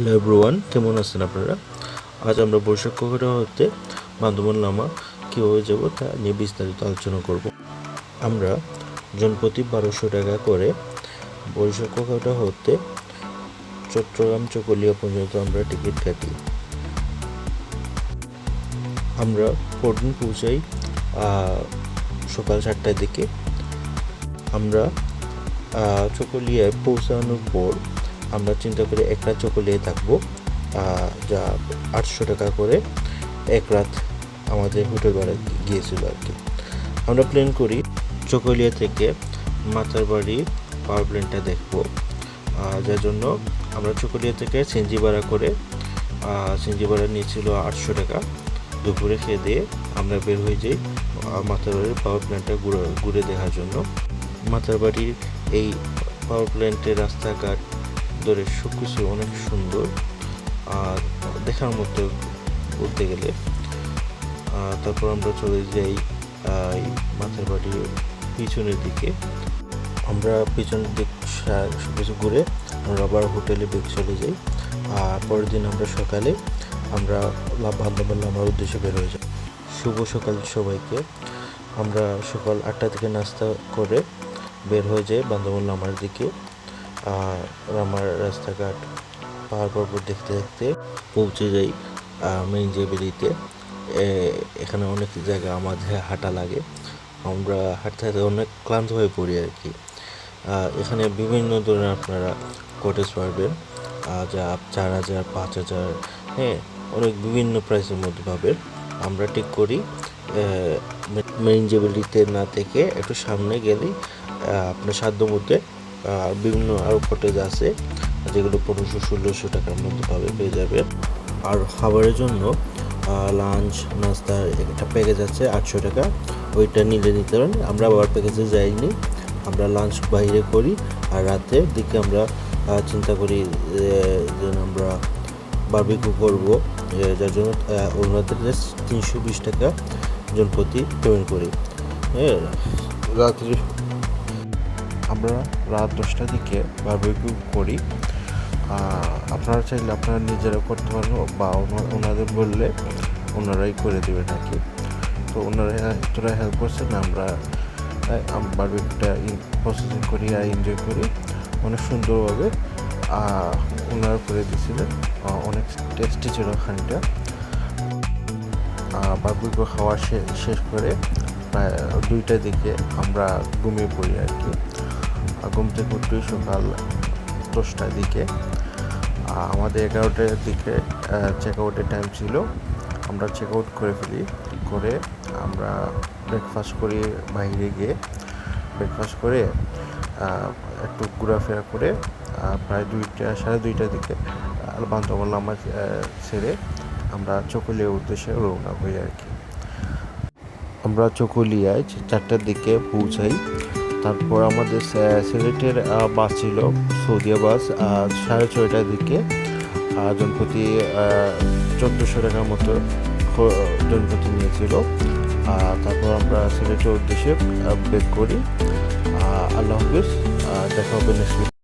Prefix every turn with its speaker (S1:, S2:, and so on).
S1: Hello everyone কেমন আছেন আপনারা? আজ আমরা বৈশাখ কখরা হতে বান্দরবান লামা কীভাবে যাব তা নিয়ে বিস্তারিত আলোচনা করব। আমরা জনপ্রতি বারোশো টাকা করে বৈশাখ কখরা হতে চট্টগ্রাম চকলিয়া পর্যন্ত আমরা টিকিট কাটি। আমরা পরদিন পৌঁছাই সকাল সাতটার দিকে। আমরা চকলিয়ায় পৌঁছানোর পর আমরা চিন্তা করি এক রাত চকলিয়ায় থাকব যা আটশো টাকা করে এক রাত আমাদের হোটেল ভাড়া গিয়েছিল আর কি। আমরা প্ল্যান করি চকলিয়া থেকে মাতারবাড়ি পাওয়ার প্ল্যান্টটা দেখব। যার জন্য আমরা চকলিয়া থেকে সিনজি ভাড়া করে সিনজি ভাড়া নিয়েছিল আটশো টাকা। দুপুরে খেয়ে দিয়ে আমরা বের হয়ে যাই আহ, মাতারবাড়ির পাওয়ার প্ল্যান্টটা ঘুরে ঘুরে দেখার জন্য। মাতারবাড়ির এই পাওয়ার প্ল্যান্টের রাস্তাঘাট ধরে সব কিছু অনেক সুন্দর। আর দেখার মতো বলতে গেলে তারপর আমরা চলে যাই আহ, এই মাথারবাড়ির পিছনের দিকে। আমরা পিছনের দিক সা- সব কিছু ঘুরে আমরা আবার হোটেলে বেগ চলে যাই। আর পরের দিন আমরা সকালে আমরা বান্ধবান আমার উদ্দেশ্যে বের হয়ে যাই। শুভ সকাল সবাইকে। আমরা সকাল আটটা থেকে নাস্তা করে বের হয়ে যাই বান্ধবান লামার দিকে। আর আমার রাস্তাঘাট পাহাড় পর্বত দেখতে দেখতে পৌঁছে যাই মেইন জেবেলিতে এখানে অনেক জায়গা আমাদের হাঁটা লাগে। আমরা হাঁটতে হাঁটতে অনেক ক্লান্ত হয়ে পড়ি আর কি। এখানে বিভিন্ন ধরনের আপনারা কটেজ আহ, যা চার হাজার পাঁচ হাজার হ্যাঁ অনেক বিভিন্ন প্রাইসের মধ্যে পাবেন। আমরা ঠিক করি মেইন জেবেলিতে না থেকে একটু সামনে গেলেই আপনার সাধ্য মধ্যে আহ, বিভিন্ন আরও কটেজ আছে যেগুলো পনেরোশো ষোলোশো টাকার মধ্যে পাবে পেয়ে যাবে আর খাবারের জন্য লাঞ্চ নাস্তা একটা প্যাকেজ আছে আটশো টাকা। ওইটা নিলে নিতে পারেন। আমরা আবার প্যাকেজে যাইনি। আমরা লাঞ্চ বাইরে করি আর রাতের দিকে আমরা চিন্তা করি যেন আমরা বারবিকিউ করব। যার জন্য ওনাদের তিনশো বিশ টাকা জন প্রতি পেমেন্ট করি। হ্যাঁ? রাত্রি
S2: আমরা রাত দশটার দিকে বারবিকিউ করি। আপনারা চাইলে আপনারা নিজেরা করতে পারেন বা ওনা- ওনাদের বললে ওনারাই করে দেবেন আর কি। তো ওনারা এতটা হেল্প করছেন আমরা বারবিকিউটা প্রসেসিং করি আর এনজয় করি। অনেক সুন্দরভাবে ওনারা করে দিয়েছিলেন অনেক টেস্টি ছিল খানিটা। বারবিকিউ খাওয়া শেষ করে, প্রায় দুইটার দিকে আমরা ঘুমিয়ে পড়ি আর কি। ঘুম থেকে উঠি সকাল দশটার দিকে। আমাদের এগারোটার দিকে চেক আউটের টাইম ছিল। আমরা চেক আউট করে ফেলি। করে আমরা ব্রেকফাস্ট করি বাইরে গিয়ে। ব্রেকফাস্ট করে একটু ঘোরাফেরা করে প্রায় দুইটা, সাড়ে দুইটার দিকে বান্ধবন আমার ছেড়ে আমরা চকলিয়ার উদ্দেশ্যে রওনা হই আর কি। আমরা চকলিয়ায় চারটার দিকে পৌঁছাই। তারপর আমাদের সিলেটের বাস ছিল, সৌদিয়া বাস সাড়ে ছয়টার দিকে। জনপতি চোদ্দোশো টাকার মতো জনপতি নিয়েছিল। তারপর আমরা সিলেটের উদ্দেশ্যে বেক করি। আল্লাহ হাফিজ দেখা হবে নেক্সট